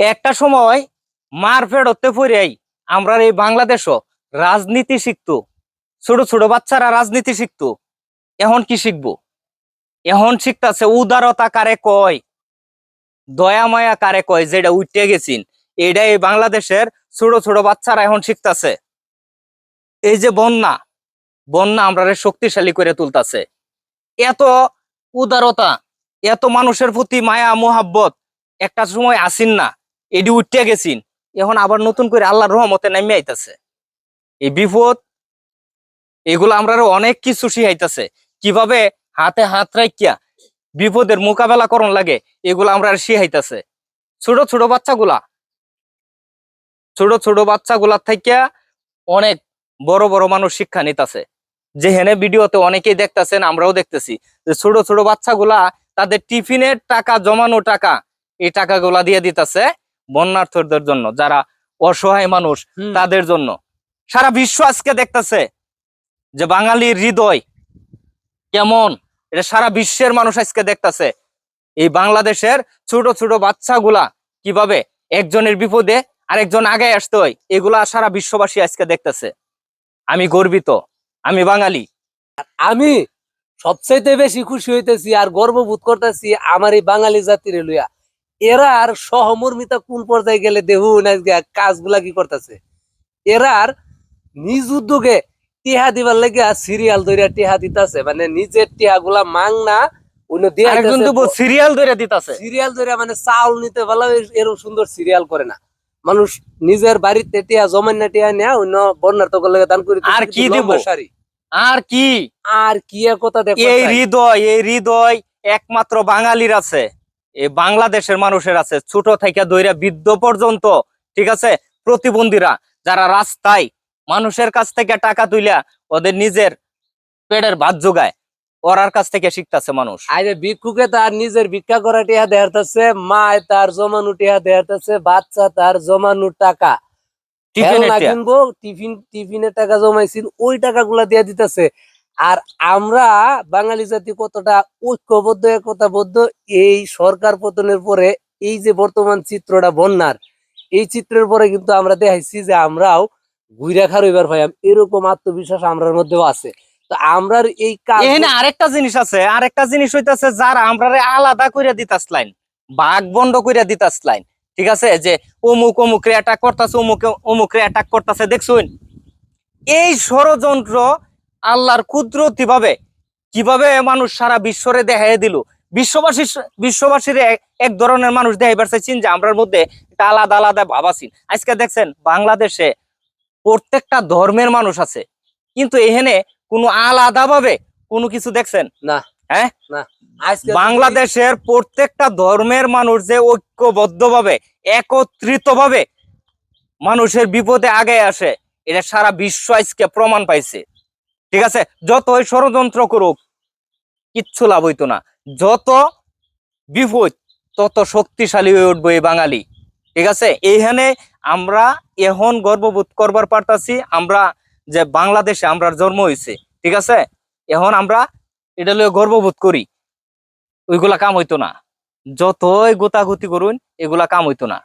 একটা সময় মার ফেরতে পড়েই আমরা এই বাংলাদেশও রাজনীতি শিখতো। ছোট ছোট বাচ্চারা রাজনীতি শিখতো। এখন কি শিখব? এখন শিখতাছে উদারতা কারে কয়? দয়া, মায়া কারে কয়? যেটা উঠতে গেছিন এটা এই বাংলাদেশের ছোট ছোট বাচ্চারা এখন শিখতাছে। এই যে বন্যা বন্যা আমরা শক্তিশালী করে তুলতাছে। এত উদারতা, এত মানুষের প্রতি মায়া, মোহাব্বত একটা সময় আসিন না। এডি উঠতে গেছিন। এখন আবার নতুন করে আল্লাহর রহমতে নামে আইতাছে। এই বিপদ, এগুলো আমরা অনেক কিছু শিখাইতেছে। কীভাবে হাতে হাত রাখিয়া বিপদের মোকাবেলা করন লাগে, এগুলো আমরা শিখাইতেছে। ছোট ছোট বাচ্চাগুলা, ছোট ছোট বাচ্চাগুলার থেকে অনেক বড় বড় মানুষ শিক্ষা নিতেছে। যেখানে ভিডিওতে অনেকেই দেখতেছেন, আমরাও দেখতেছি যে ছোট ছোট বাচ্চাগুলা তাদের টিফিনের টাকা, জমানো টাকা, এই টাকাগুলা দিয়ে দিতেছে। বন্যার্থদের জন্য যারা অসহায় মানুষ তাদের জন্য। সারা বিশ্ব আজকে দেখতেছে যে বাঙালির হৃদয় কেমন। এটা সারা বিশ্বের মানুষ আজকে দেখতেছে। এই বাংলাদেশের ছোট ছোট বাচ্চাগুলা কীভাবে একজনের বিপদে আরেকজন আগে আসতে হয় এগুলা সারা বিশ্ববাসী আজকে দেখতেছে। আমি গর্বিত আমি বাঙালি। আমি সবচাইতে বেশি খুশি হইতেছি আর গর্ববোধ করতেছি আমার এই বাঙালি জাতির লইয়া। এরা আর সহমর্মিতা কোন পর্যায়ে গেলে দেখুন আজকে কাজগুলা কি করতেছে? এরার নিজ উদ্যোগে টিহা দিবার লাগে সিরিয়াল ধরিয়া টিহা দিতাছে মানে নিজের টিহা গুলা মাং না সিরিয়াল ধরে দিতেছে। সিরিয়াল মানে চাউল নিতে ভালো এরকম সুন্দর সিরিয়াল করে না। মানুষ নিজের বাড়িতে টিহা নেয়া অন্য বন্যার তো লাগে দান করি আর কি দিব? আর কি? আর কি আর কথা দেখো এই হৃদয় এই হৃদয় একমাত্র বাঙালির আছে। এই বাংলাদেশের মানুষের আছে ছোট থেকে দইরা বৃদ্ধ পর্যন্ত ঠিক আছে? প্রতিবন্ধীরা যারা রাস্তায় মানুষের কাছ থেকে টাকা তুইলা ওদের নিজের পেটের ভাত যোগায় ওরার কাছ থেকে শিখতেছে মানুষ। আরে ভিক্ষুকে তার নিজের ভিক্ষা করা টিহা দেখাতেছে মা তার জমানো টিহা দেখাতেছে বাচ্চা তার জমানো টাকা। খেলনা কিনবো টিফিন টিফিনের টাকা জমাইছিল ওই টাকাগুলা দিয়ে দিতেছে। আর আমরা বাঙালি জাতি কতটা ঐক্যবদ্ধ, একতাবদ্ধ, এই সরকার পতনের পরে এই যে বর্তমান চিত্রটা বন্যার, এই চিত্রের পরে কিন্তু আমরা দেখাইছি যে আমরাও ঘুরে খারইবার ভাই এরকম আত্মবিশ্বাস আমরার মধ্যেও আছে। তো আমরার এই এখানে আরেকটা জিনিস আছে। আরেকটা জিনিস হইতাছে, যারা আমরা আলাদা করে দিতাসলাইন বাঘ বন্ধ করে দিতাসলাইন ঠিক আছে? যে অমুক অমুক রে অ্যাটাক করতেছে, অমুক অমুক রে অ্যাটাক করতেছে, দেখছুন? এই ষড়যন্ত্র আল্লাহর কুদরতি ভাবে কীভাবে মানুষ সারা বিশ্বরে দেখাই দিল? বিশ্ববাসী বিশ্ববাসীর এক- এক ধরনের মানুষ দেখাইবার চাইছেন যে আমরার মধ্যে একটা আলাদা আলাদা ভাব আছেন আজকে দেখছেন বাংলাদেশে প্রত্যেকটা ধর্মের মানুষ আছে কিন্তু এখানে কোনো আলাদা ভাবে কোনো কিছু দেখছেন? না। হ্যাঁ? না। বাংলাদেশের প্রত্যেকটা ধর্মের মানুষ যে ঐক্যবদ্ধ ভাবে একত্রিত ভাবে মানুষের বিপদে আগে আসে এটা সারা বিশ্ব আজকে প্রমাণ পাইছে। ঠিক আছে? যতই ষড়যন্ত্র করুক, কিচ্ছু লাভ হইতো না। যত বিপদ, তত শক্তিশালী হয়ে উঠবো এই বাঙালি। ঠিক আছে? এইখানে আমরা এখন গর্ববোধ করবার পারতাছি, আমরা যে বাংলাদেশে আমরা জন্ম হয়েছে ঠিক আছে? এখন আমরা এটা লয়ে গর্ববোধ করি, ওইগুলা কাম হইতো না। যতই গোতাগুতি করুন, এগুলা কাম হইতো না।